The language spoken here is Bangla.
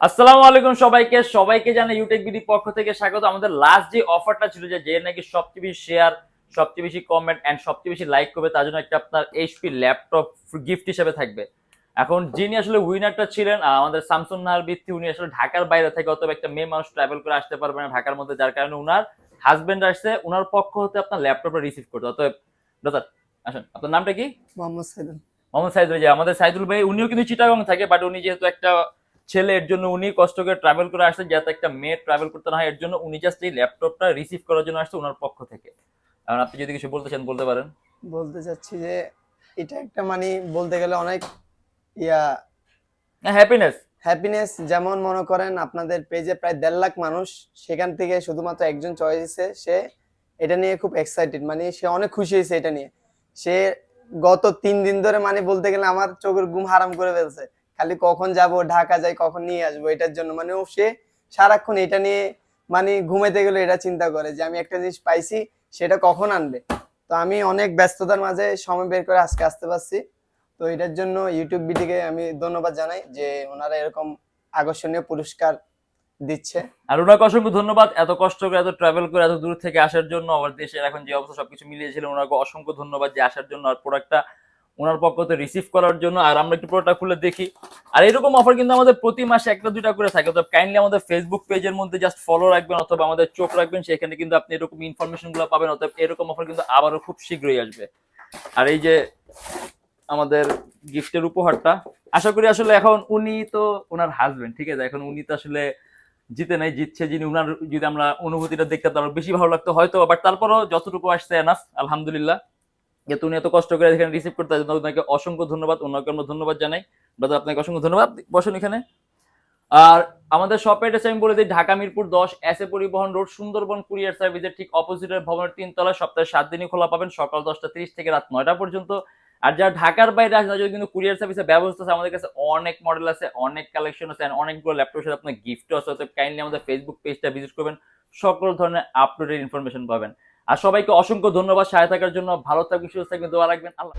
আসসালামু আলাইকুম সবাইকে। সবাইকে জানাই ইউটেক বিডি পক্ষ থেকে স্বাগত। আমাদের লাস্ট যে অফারটা ছিল যে নাকি সবচেয়ে বেশি শেয়ার সবচেয়ে বেশি কমেন্ট এন্ড সবচেয়ে বেশি লাইক করবে তার জন্য একটা আপনার এইচপি ল্যাপটপ গিফট হিসেবে থাকবে। এখন যিনি আসলে উইনারটা ছিলেন আমাদের স্যামসুং নাহার ভিত্তি উনি আসলে ঢাকার বাইরে থেকে অথবা একটা মেয়ে মানুষ ট্রাভেল করে আসতে পারবে না ঢাকার মধ্যে যার কারণে উনার হাজবেন্ড আসছে। উনার পক্ষ হতে আপনার ল্যাপটপটা রিসিভ করতে অতএব দাদা আসেন আপনার নামটা কি? মোহাম্মদ সাইদুল। মোহাম্মদ সাইদুল যে আমাদের সাইদুল ভাই উনিও কিন্তু চিটাগং থাকে বাট উনি যেহেতু একটা ছেলে এর জন্য উনি কষ্ট করে ট্রাভেল করে আসছে যাতে একটা মেয়ে ট্রাভেল করতে না হয় এর জন্য উনি জাস্ট এই ল্যাপটপটা রিসিভ করার জন্য আসছে ওনার পক্ষ থেকে। এখন আপনি যদি কিছু বলতে চান বলতে পারেন। বলতে চাচ্ছি যে এটা একটা মানে বলতে গেলে অনেক ইয়া হ্যাপিনেস হ্যাপিনেস যেমন মনে করেন আপনাদের পেজে প্রায় দেড় লাখ মানুষ সেখান থেকে শুধুমাত্র একজন চয়েসে সে এটা নিয়ে খুব এক্সাইটেড মানে সে অনেক খুশি হয়েছে এটা নিয়ে। সে গত তিন দিন ধরে মানে বলতে গেলে আমার চোখের ঘুম হারাম করে ফেলছে। খালি কখন যাব, ঢাকা যাই, কখন নিয়ে আসব, এটার জন্য। মানে ও সে সারাক্ষণ এটা নিয়ে মানে ঘুমাইতে গেলে এটা চিন্তা করে যে আমি একটা জিনিস পাইছি, সেটা কখন আনবে? তো আমি অনেক ব্যস্ততার মাঝে সময় বের করে আজকে আসতে পারছি। তো এটার জন্য ইউটিউব বিটিকে আমি ধন্যবাদ জানাই যে ওনারা এরকম আকর্ষণীয় পুরস্কার দিচ্ছে। আর ওনাকে অসংখ্য ধন্যবাদ এত কষ্ট করে, এত ট্রাভেল করে, এত দূর থেকে আসার জন্য। আমার দেশের এখন যে অবস্থা, সবকিছু মিলিয়েছিল ওনাকে অসংখ্য ধন্যবাদ যে আসার জন্য আর প্রোডাক্টটা ওনার পক্ষ থেকে রিসিভ করার জন্য, আর আমরা একটু প্রোডাক্ট খুলে দেখি। আর এরকম অফার কিন্তু আমাদের প্রতি মাসে একটা, দুইটা করে থাকে। তো কাইন্ডলি আমাদের ফেসবুক পেজের মধ্যে জাস্ট ফলো রাখবেন, অথবা আমাদের চোখ রাখবেন, সেখানে কিন্তু আপনি এরকম ইনফরমেশনগুলো পাবেন। অথবা এরকম অফার কিন্তু আবারও খুব শীঘ্রই আসবে। আর এই যে আমাদের গিফটের উপহারটা, আশা করি আসলে এখন উনি তো ওনার হাজবেন্ড ঠিক আছে? এখন উনি তো আসলে জিতে নাই, জিতছে যিনি, উনার যদি আমরা অনুভূতিটা দেখতে তার বেশি ভালো লাগতো হয়তো বাট তারপরও যতটুকু আসছে এনাফ আলহামদুলিল্লাহ। যেহেতু তুমি এত কষ্ট করে এখানে রিসিভ করতে আসেন ওনাকে অসংখ্য ধন্যবাদ ওনাকে আমরা ধন্যবাদ জানাই। দাদা আপনাকে অসংখ্য ধন্যবাদ। বসুন এখানে। আর আমাদের শপের অ্যাড্রেস আমি বলে দিই, ঢাকা মিরপুর দশ এস এ পরিবহন রোড সুন্দরবন কুরিয়ার সার্ভিসের ঠিক অপোজিটের ভবনের তিনতলা। সপ্তাহে সাত দিনই খোলা পাবেন, সকাল দশটা তিরিশ থেকে রাত নয়টা পর্যন্ত। আর যারা ঢাকার বাইরে আসেন, তাদের কিন্তু কুরিয়ার সার্ভিসের ব্যবস্থা আছে। আমাদের কাছে অনেক মডেল আছে, অনেক কালেকশন আছে অনেকগুলো ল্যাপটপের সাথে আপনার গিফটও আছে। কাইন্ডলি আমাদের ফেসবুক পেজটা ভিজিট করবেন। সকল ধরনের আপডেটেড ইনফরমেশন পাবেন। আর সবাইকে অসংখ্য ধন্যবাদ। সাথে থাকার জন্য ভালো থাকবেন সুস্থ থাকবেন দোয়া রাখবেন। আল্লাহ